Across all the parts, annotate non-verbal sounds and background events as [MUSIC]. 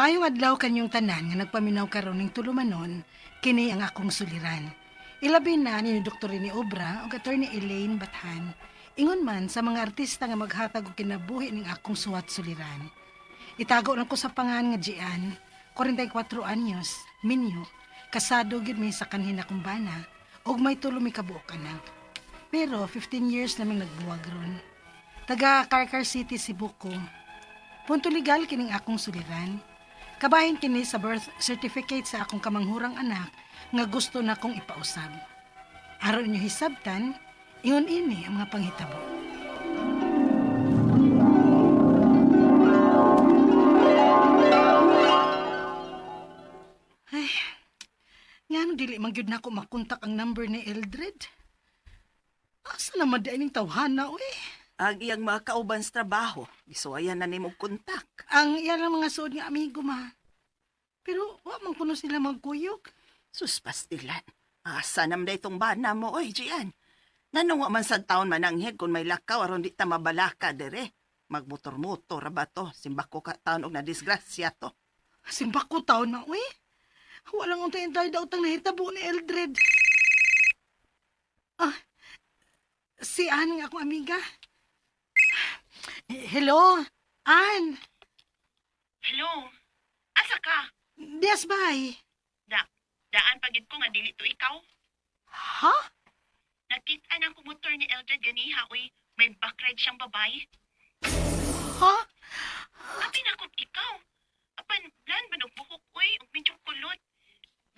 Maayong adlaw kanyong tanan nga nagpaminaw karon ning tulumanon kini ang akong suliran. Ilabi na ni Dr. ni Obra ug attorney Elaine Bathan. Ingon man sa mga artista nga maghatag og kinabuhi ning akong suwat suliran. Itago lang ko sa pangan nga Gian, 44 anyos, minyo, kasado gid mi sa kanhin akong bana may tulo mi kabuok anak. Pero 15 years naming nagbuwag ron. Taga Carcar City, Cebu ko. Punto legal kining akong suliran. Kabahin kini sa birth certificate sa akong kamanghurang anak nga gusto na kong ipausab. Aron inyo hisabtan, ingon ini ang mga panghitabo. Ay, nga dili man gyud nako makontak ang number ni Eldred. Asa na madaing tawhana, uy? Ang iyang mga kauban sa trabaho, isuwayan na nimo kontak. Ang iyan ang mga suod nga amigo ma. Pero wa man kuno sila magkuyog. Sus, pastilan. Asa nam na itong bana mo, oy, Gian. Nanong man sa taon mananghid kung may lakaw aron di ta mabalaka dere. Magmotor-motor ba to? Simbako ka taon og na disgrasya to. Simbak ko taon na, uy. Walang untay tayo daw tang nahitabo ni Eldred. Ah, si Ann nga akong amiga. Hello, Ann. Hello? Asa ka? Yes, bye. Da, daan pagid ko nga dili to ikaw. Ha? Nakita nang kumutor ni Eldred ganiha, uy. May backride siyang babae. Ha? Apin akong ikaw. Apan, blan ba buhok, uy? Ug medyo kulot.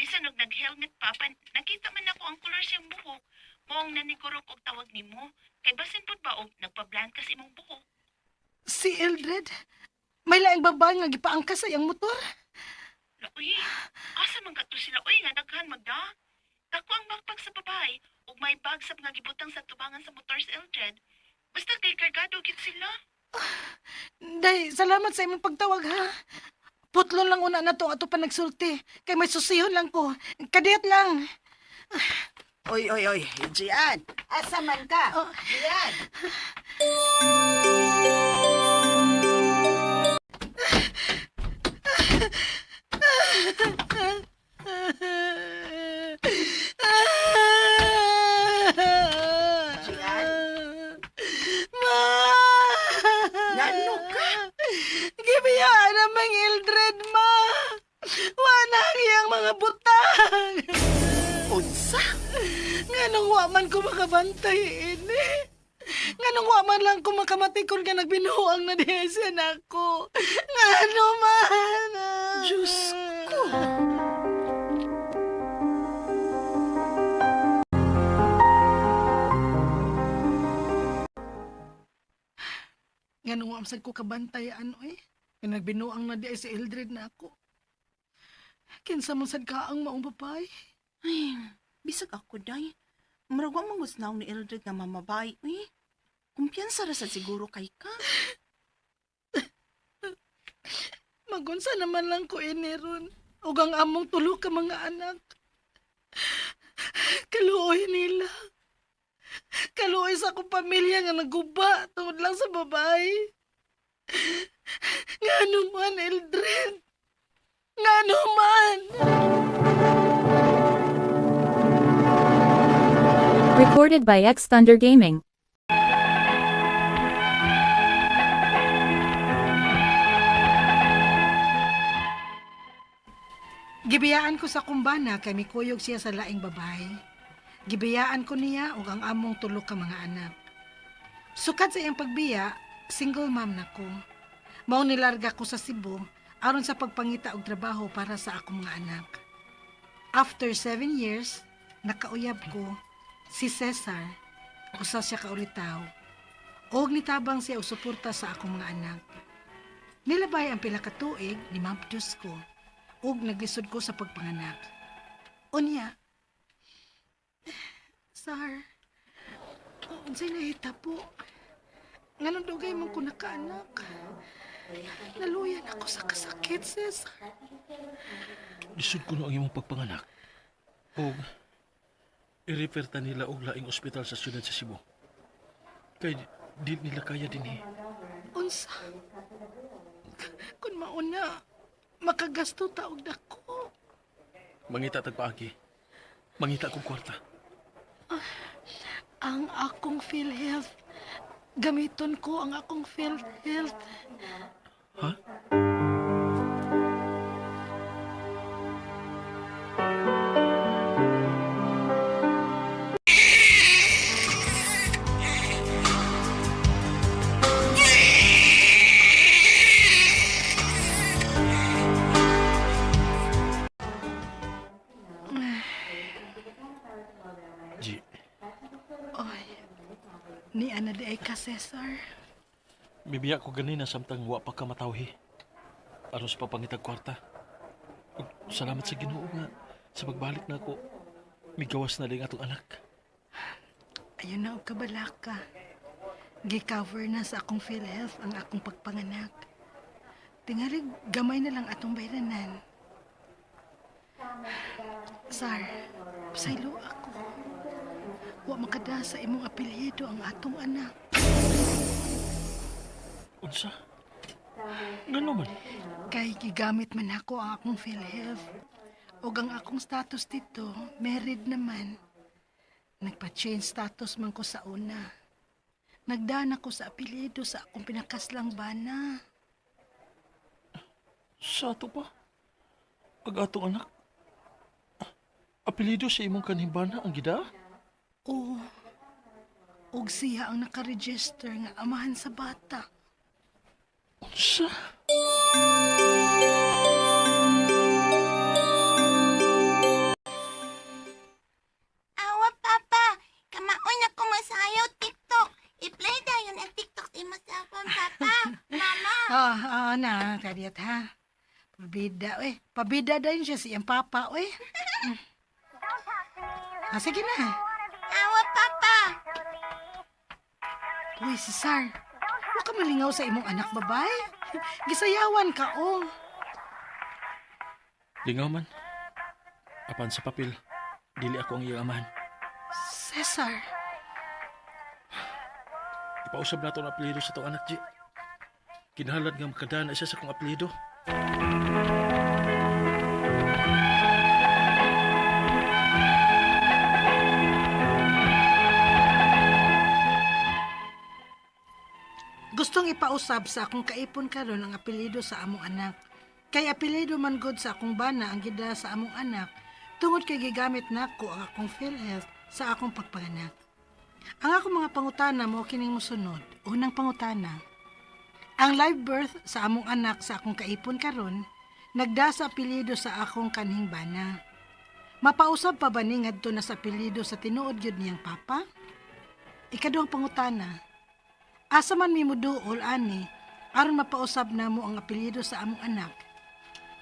Bisan og nag-helmet pa, pan, nakita man ako ang color siyang buhok. Moong nanikurok og tawag nimo. Kay basin pud ba og nagpa-blan kasi imong buhok. Si Eldred? May laing babae nga gipaangkas sa iyang motor? Uy, asa man kadto sila, uy, nga daghan magda. Dako ang backpack sa babae, ug may bag sa mga gibutang sa tubangan sa motor sa Eldred. Basta kay kargado gid sila. Day, salamat sa imong pagtawag ha. Putlon lang una na to ato pa nagsulti. Kay may susihon lang ko. Kadiyat lang. Oy, oy, oy, Gian. Asa man ka? Oh. Gian. Nganong wa man ko kabantay ano eh? Nga nagbinuang na diay si Eldred na ako. Kinsa man sad ka ang maong babae? Ay, bisag ako, day. Marag wa mong gusnaw ni Eldred nga mamabay. Uy, kumpiyansa ra sa siguro kay ka. [LAUGHS] Magunsa naman lang ko ini ron. Ug ang among tulo ka mga anak. Kaluoy nila. Kaluoy sa akong pamilya nga naguba tungod lang sa babae. Nga man, Eldred. Nga man. Recorded by X Thunder Gaming. Gibiyaan ko sa kumbana kay mikuyog siya sa laing babae. Gibiyaan ko niya ug ang among tulo ka mga anak. Sukad sa iyang pagbiya, single mom na ko. Mao nilarga ko sa Cebu aron sa pagpangita og trabaho para sa akong mga anak. After seven years, nakauyab ko si Cesar, usa siya kaulitaw. Og nitabang siya og suporta sa akong mga anak. Nilabay ang pila ka tuig ni Ma'am Diyos ko ug naglisod ko sa pagpanganak. Unya, Sar, unsay nahita po? Nganong dugay man ko nakaanak? Naluyan ako sa kasakit, Cesar. Lisod ko no ang imong pagpanganak. O, i-refer ta nila og laing ospital sa siyudad sa Cebu. Kay di nila kaya din eh. Unsa? Kung mauna, makagasto taog dako. Mangita tagpaagi. Mangita kong kwarta. Ang akong PhilHealth. Gamiton ko ang akong PhilHealth. Ha? G, Cesar. bibiya ko ganina samtang wa pa ka matawhi. Aros pa pangitag kwarta. Ug salamat sa Ginoo nga sa pagbalik na ako. Migawas na lang atong anak. Ayun na og kabalaka. Gi-cover na sa akong PhilHealth ang akong pagpanganak. Tingali gamay na lang atong bayranan. Sar, pasaylo ako. Wa makada sa imong apelyido ang atong anak. Unsa? Ngano man? Kay gigamit man ako ang akong PhilHealth. O ang akong status dito, married naman. Nagpa-change status man ko sa una. Nagdaan ako sa apelyido sa akong pinakaslang bana. Sa ato pa? Ang atong anak? Apelido sa imong kanhimbana ang gida? O, og siya ang nakaregister nga amahan sa bata. Unsa? Awa, Papa. Kamaon na ko masayaw TikTok. I-play dayon ang TikTok sa imo cellphone, Papa. [LAUGHS] Mama. Ah, ah, na, kadiyat ha. Pabida, eh. Pabida din siya siyang papa, eh. [LAUGHS] Ah, sige na. Uy, si Sar. Huwag ka malingaw sa imong anak babae. Gisayawan ka, oh. Lingaw man. Apan sa papel, dili ako ang iyang amahan. Cesar. Ipausab na ito ang apelido sa itong anak, G. Kinahalad nga makadaan na siya sa kong apelido. Gustong ipausab sa akong kaipon karon ang apelyido sa among anak. Kay apelyido man gud sa akong bana ang gida sa among anak tungod kay gigamit nako ang akong PhilHealth sa akong pagpanganak. Ang akong mga pangutana mo kining mosunod. Unang pangutana. Ang live birth sa among anak sa akong kaipon karon nagda sa apelyido sa akong kanhing bana. Mapausab pa ba ni ngadto na sa apelyido sa tinuod gyud niyang papa? Ikaduhang pangutana. Asa man mi muduol ani aron mapausab namo ang apelyido sa among anak.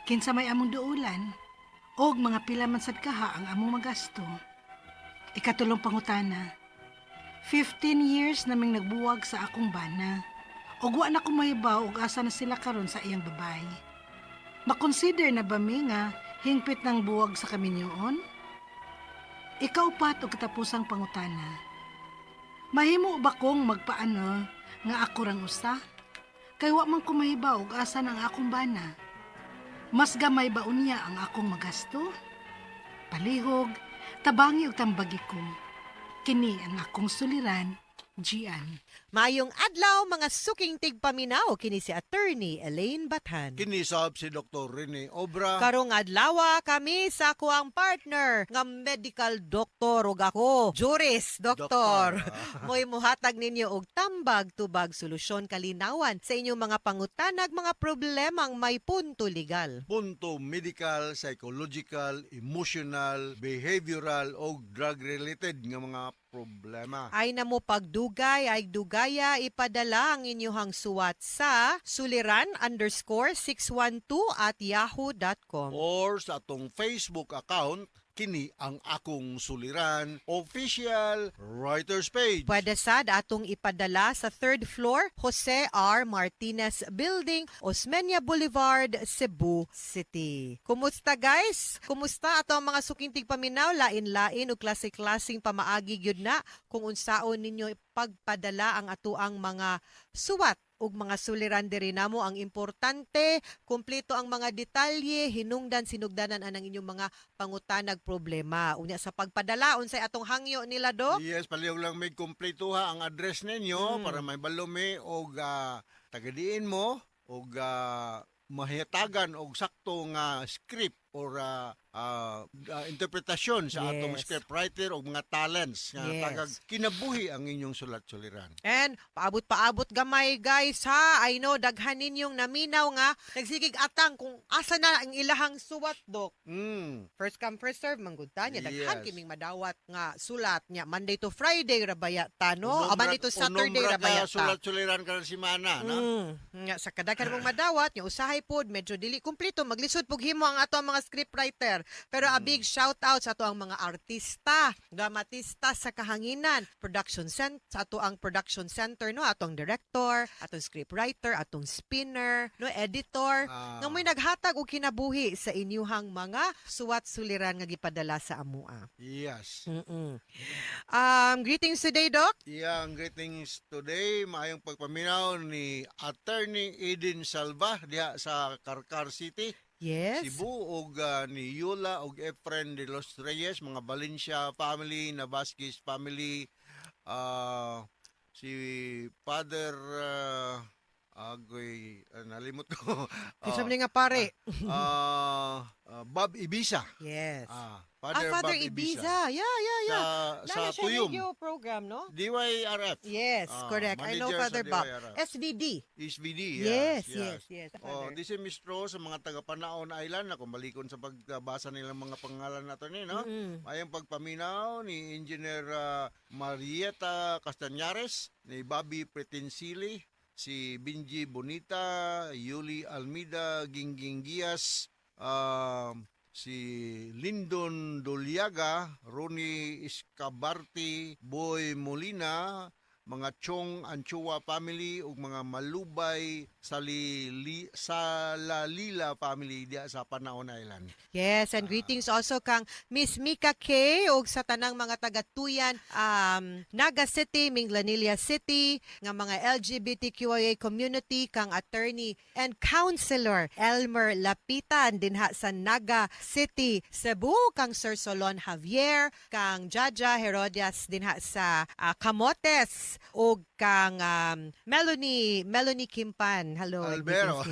Kinsa may among duulan og mga pila man sad kaha ang among magasto. Ikatulong pangutana. 15 years naming nagbuwag sa akong bana. Og wa na ko mahibaw og asa na sila karon sa iyang babay. Makonsider na ba mi nga hingpit ng buwag sa kaminyoon? Ikaw pat og katapusang pangutana. Mahimo ba kong magpaano nga ako rang usa? Kay wa man ko mahibaw og asa ang akong bana. Mas gamay ba unya ang akong magasto? Palihog, tabangi og tambagi ko. Kini ang akong suliran, Gian. Mayong adlaw mga suking tigpaminaw kini si attorney Elaine Bathan. Kinisab si Dr. Rene Obra. Karong adlaw kami sa kuang partner nga medical doctor ug ako. Juris doktor. Doktor, [LAUGHS] Moy muhatag ninyo og tambag tubag solusyon kalinawan sa inyong mga pangutanag mga problemang may punto legal. Punto medical, psychological, emotional, behavioral o drug-related nga mga problema. Ay na mo pagdugay ay dugaya ipadala ang inyong suwat sa suliran underscore 612 at yahoo.com. Or sa atong Facebook account, kini ang akong suliran official writers page. Pwede sad atong ipadala sa third floor, Jose R. Martinez Building, Osmeña Boulevard, Cebu City. Kumusta guys? Kumusta ato ang mga sukintig paminaw? Lain-lain o klase-klaseng pamaagi gyud na kung unsaon ninyo pagpadala ang atuang mga suwat ug mga suliran diri namo ang importante, kumpleto ang mga detalye, hinungdan sinugdanan anang inyong mga pangutanag problema. Unya sa pagpadala unsay atong hangyo nila do? Yes, palihog lang may kumpleto ha ang address ninyo Mm. para may balumi og ah, tagadiin mo og ah, mahitagan og sakto nga script or ah, ah, ah, interpretasyon sa atong Yes. scriptwriter og mga talents nga Yes. tagag kinabuhi ang inyong sulat-suliran. And paabot-paabot gamay guys ha. I know daghan ninyong naminaw nga nagsigig atang kung asa na ang ilahang suwat dok. Mm. First come first serve manggod ta nya daghan Yes. kiming madawat nga sulat nya Monday to Friday ra baya ta no? O Unom Monday to Saturday unom ra ra ka baya ta. Sulat-suliran ka si mana, no? Mm. Nga sa kadaghan mong madawat nya usahay pod medyo dili kumpleto maglisod pug himo ang ato ang mga scriptwriter. Pero a Mm. big shout out sa ato ang mga artista, dramatista sa kahanginan, production center sa ato ang production center no, atong director, atong scriptwriter, atong spinner, no, editor, Ah, nga may naghatag og kinabuhi sa inyuhang mga suwat suliran nga gipadala sa amua. yes. Mm-mm. Um, greetings today, Doc. Yeah, ang greetings today, maayong pagpaminaw ni Attorney Eden Salva diha sa Carcar City, Yes. Cebu ug ah, ni Yula ug Efren de los Reyes, mga Valencia family, na Vasquez family, ah, si Father ah, Agoy, ah, nalimot ko. [LAUGHS] Kinsa Ah, man nga pare? ah, ah, Bob Ibisa. Yes. Ah, ah, Father, Father Bob Ibiza. Yeah, yeah, yeah. Sa, sa Nana siya Tuyum. radio program, no? DYRF. Yes, Ah, correct. I know Father sa Bob. DYRF. SVD. HBD, Yes, yes, yes, yes. Oh, Father. this is Mistro sa mga taga Panaon Island na kumbalikon sa pagbasa nilang mga pangalan nato ni, no? Mm-mm. Ayong pagpaminaw ni Engineer ah, Marieta Castañares, ni Bobby Pretensili, si Binji Bonita, Yuli Almida Gingging Gias, um, si Lindon Doliaga, Ronnie Escabarte, Boy Molina, mga Chong Anchua family ug mga Malubay Salili Salalila family diya sa Panaon Island. Yes, and greetings also kang Miss Mika K ug sa tanang mga taga-tuyan um, Naga City, Minglanilla City, nga mga LGBTQIA community kang attorney and counselor Elmer Lapitan dinha sa Naga City, Cebu, kang Sir Solon Javier, kang Jaja Herodias dinha sa ah, Camotes ug kang um, Melanie Melanie Kimpan. Hello. Albero. [LAUGHS]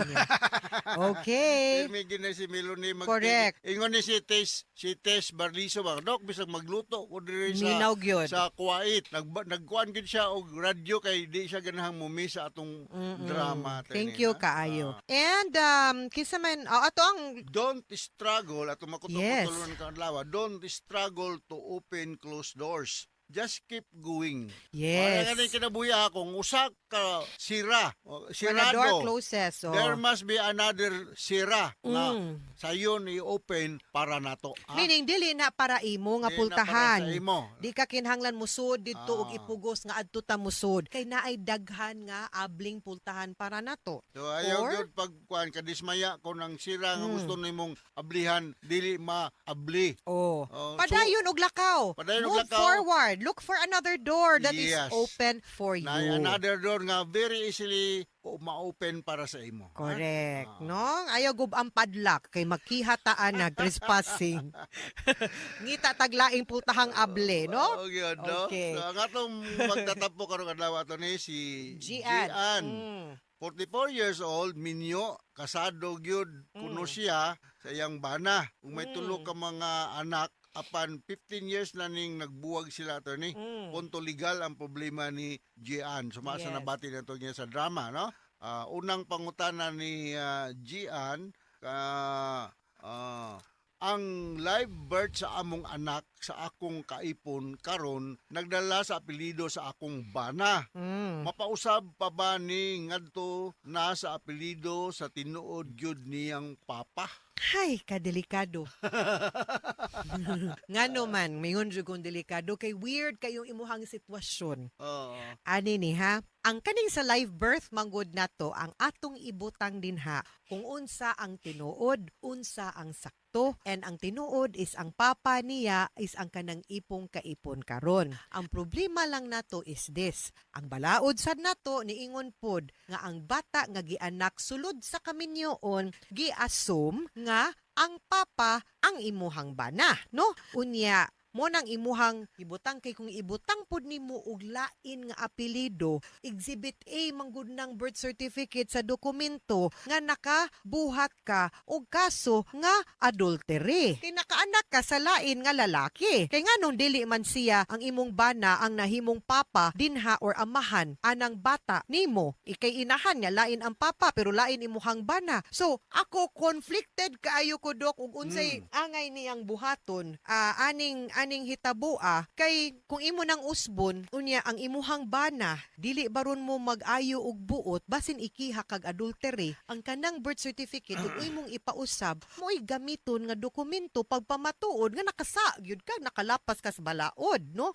Okay. May gina si Melanie mag Correct. Ingon ni si Tess si Tess Barliso ba dok bisag magluto ko diri sa Minaw gyud. sa Kuwait. Nag nagkuan gid siya og radyo kay di siya ganahang mumi sa atong Mm-mm. drama. Thank you kaayo. Ah. And um kinsa man oh, ato ang don't struggle at makutok Yes. yes. ka adlaw. Don't struggle to open closed doors. Just keep going. yes. Yes. Ano kinabuya kung usa ka sira, o When sirado. door closes. Oh. There must be another sira na Mm. sa yon i-open para nato. ha? Meaning dili na para imo nga Di na para pultahan. Sa imo. Di ka kinhanglan musud dito Ah. ipugos nga adto ta musud. Kay naay daghan nga abling pultahan para nato. So ayaw Or- gyud pag kuan kadismaya ko ng sira nga Mm. gusto nimong ablihan dili maabli. Oh. So, Padayon og lakaw. Padayon og Move lakaw. Forward. Look for another door that is Yes. open for you. na another door nga very easily ma-open para sa imo. Correct. Ah. No? Ayaw gub ang padlock kay magkihataan na trespassing. [LAUGHS] Ngita taglaing pultahang able, no? Oh, yun, no? Okay. So, ang atong magtatapo karong adlaw ato ni si Gian. Gian. Mm. 44 years old, minyo, kasado gyud kuno Mm. siya sa iyang bana. Kung may Mm. tulo ka mga anak, apan 15 years na ning nagbuwag sila to ni. Mm. Punto legal ang problema ni Gian. Sumasa Yes. na bati na to niya sa drama, no? Ah, unang pangutana ni ah, Gian, ah, ah, ang live birth sa among anak sa akong kaipon karon nagdala sa apelido sa akong bana. Mm. Mapausab pa ba ni ngadto na sa apelido sa tinuod gyud niyang papa? Hay, kadelikado. [LAUGHS] Ngano man, mingon jud kung delikado kay weird kayong imuhang sitwasyon. Oo. Ani ni ha, ang kaning sa live birth manggod nato ang atong ibutang din ha kung unsa ang tinuod, unsa ang sakto. To and ang tinuod is ang papa niya is ang kanang ipong kaipon karon. Ang problema lang nato is this. Ang balaod sad nato niingon pod nga ang bata nga gianak sulod sa kaminyoon gi-assume nga ang papa ang imuhang bana, no? Unya mo nang imuhang ibutang kay kung ibutang pod nimo og lain nga apelyido exhibit A manggod ng birth certificate sa dokumento nga nakabuhat ka og kaso nga adultery. Kay nakaanak ka sa lain nga lalaki. Kay nganong dili man siya ang imong bana ang nahimong papa dinha or amahan anang bata nimo. Ikay inahan niya lain ang papa pero lain imuhang bana. So ako conflicted kaayo ko dok ug unsay angay niyang buhaton ah, aning aning hitabua kay kung imo nang usbon unya ang imuhang bana dili baron mo mag-ayo og buot basin ikiha kag adultery. Ang kanang birth certificate ug imong ipausab mo'y gamiton nga dokumento pagpamatuod nga nakasa gyud ka nakalapas ka sa balaod no?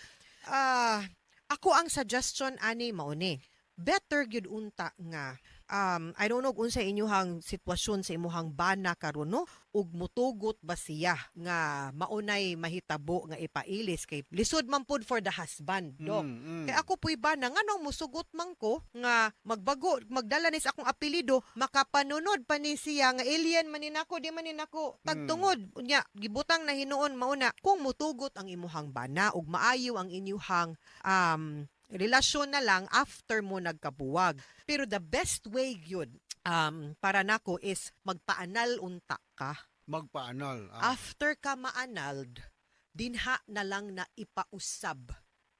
Ah ako ang suggestion ani mao ni better gyud unta nga um I don't know kung sa inyuhang sitwasyon sa imuhang bana karon no? Ug mutugot ba siya nga maunay mahitabo nga ipailis kay lisod man pud for the husband dok Mm, mm. Kay ako po'y bana nga nung musugot man ko nga magbago magdala ni sa akong apelido makapanunod pa ni siya nga alien manin ako di manin ako tagtungod unya gibutang na hinuon mauna kung mutugot ang imuhang bana ug maayo ang inyuhang um relasyon na lang after mo nagkabuwag pero the best way yun um para nako is magpaanal unta ka Magpaanal. ah. After ka maanald, dinha na lang na ipausab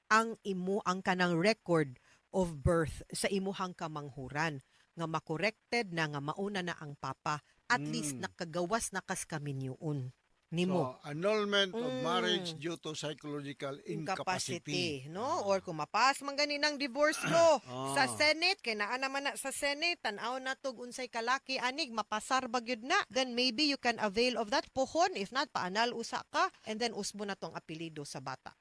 ang imo ang kanang record of birth sa imuhang kamanghuran nga makorrected na nga mauna na ang papa at least Mm. nakagawas na kas kaminyoon nimo So, annulment of Mm. marriage due to psychological incapacity. incapacity no or kung mapas man gani ng divorce law sa Ah. Senate kay naa naman na sa Senate tan-aw na tug unsay kalaki anig mapasar ba gyud na then maybe you can avail of that pohon if not paanal usa ka and then usbo na tong apelyido sa bata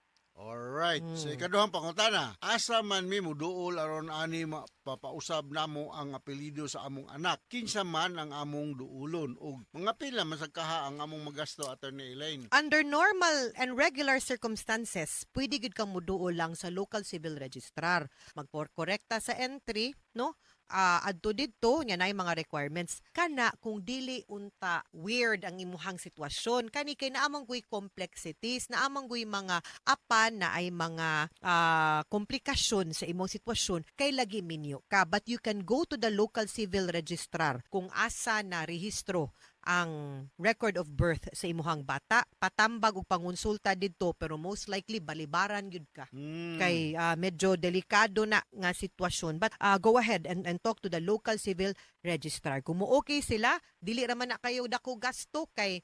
Alright. Sa Mm. ikaduhang pangutana, asa man mi muduol aron ani papausab namo ang apelyido sa among anak. Kinsa man ang among duulon ug mga pila man sa kaha ang among magasto attorney Elaine. Under normal and regular circumstances, pwede gid kang muduol lang sa local civil registrar. Magporkorekta sa entry, no? Ah, adto didto nya nay mga requirements. Kana kung dili unta weird ang imuhang sitwasyon kani kay naamang guy complexities naamang guy mga apan na ay mga ah, komplikasyon sa imong sitwasyon kay lagi minyo ka. But you can go to the local civil registrar kung asa na rehistro ang record of birth sa imuhang bata. Patambag og pangonsulta didto pero most likely balibaran gyud ka. Mm. kay ah, medyo delikado na nga sitwasyon. But ah, go ahead and, and talk to the local civil registrar. Kung mo okay sila dili ra man na kayo dako gasto kay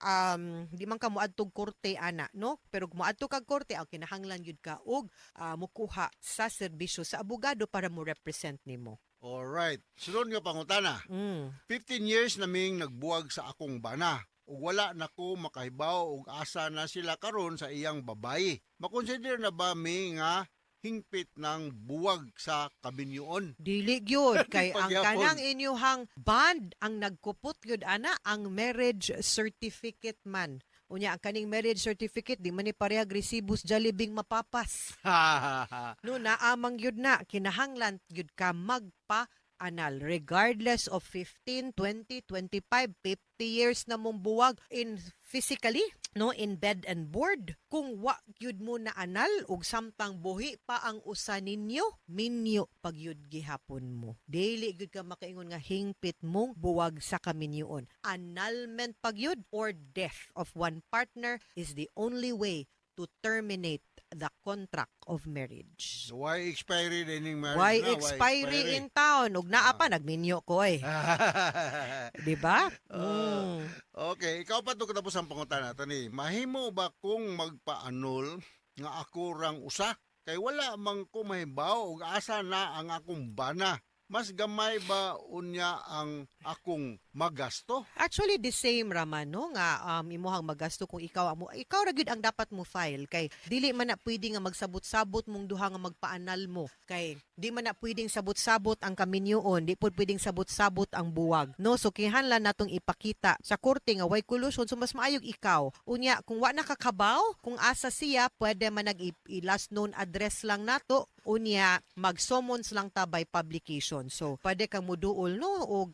um di man ka moadtog korte ana no? Pero kung moadto kag korte ang kinahanglan gyud ka og ah, mukuha sa serbisyo sa abogado para mo represent nimo Alright. Sunod nga pangutana. mm. 15 years naming nagbuwag sa akong bana ug wala na ko makahibaw ug asa na sila karon sa iyang babayi. Makonsider na ba mi nga hingpit ng buwag sa kabinyoon? [LAUGHS] Dili gyud kay ang kanang inyuhang band ang nagkupot gyud ana ang marriage certificate man. Unya ang kaning marriage certificate di man ni parehag resibos Jollibee mapapas. [LAUGHS] No naamang gyud na kinahanglan gyud ka magpa anal regardless of 15, 20, 25, 50 years na mong buwag in physically no in bed and board. Kung wa gyud mo na anal ug samtang buhi pa ang usa ninyo minyo pag yud gihapon mo. Daily gyud ka makaingon nga hingpit mong buwag sa kaminyoon. Annulment pag yud or death of one partner is the only way to terminate the contract of marriage Why expiry dining marriage why na? expiry in town ug naa pa nagminyo ko eh [LAUGHS] di ba Ah. Mm. okay, ikaw pa to katapos ang pangutan nato ni. Mahimo ba kung magpaanol nga ako rang usa? Kay wala man ko mahibaw ug asa na ang akong bana. mas gamay ba unya ang akong magasto? Actually the same raman no? Nga um imuhang magasto kung ikaw amo ikaw ra gyud ang dapat mo file. Kay dili man na pwede nga magsabot-sabot mong duha nga magpaanal mo. Kay di man na pwedeng sabot-sabot ang kaminyoon di pud pwedeng sabot-sabot ang buwag no? So kinahanglan natong ipakita sa korte nga way collusion so mas maayog ikaw. Unya kung wa nakakabaw kung asa siya pwede man nag last known address lang nato. Unya mag-summons lang ta by publication. So, pwede kang muduol no? Og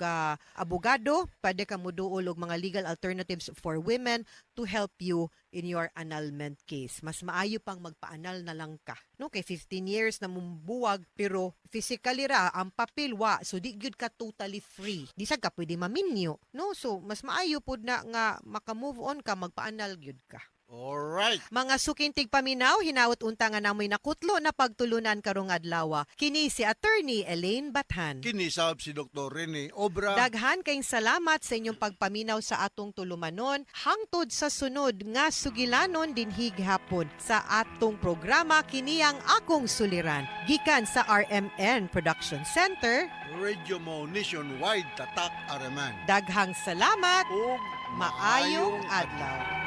abogado, pwede kang muduol og mga legal alternatives for women to help you in your annulment case. Mas maayo pang magpaanal na lang ka. No kay 15 years na mumbuwag pero physically ra ang papel wa so di gyud ka totally free. Di sad ka pwede maminyo. No so mas maayo pud na nga maka-move on ka magpaanal gyud ka. Alright. Mga sukintig paminaw, hinawat unta nga namoy nakutlo na pagtulunan karong adlaw. Kini si Attorney Elaine Bathan. Kinisab si Dr. Rene Obra. Daghan kayong salamat sa inyong pagpaminaw sa atong tulumanon hangtod sa sunod nga sugilanon din highapon sa atong programa kini ang akong suliran gikan sa RMN Production Center. Radio mo nationwide tatak araman. Daghang salamat, Ug maayong adlaw.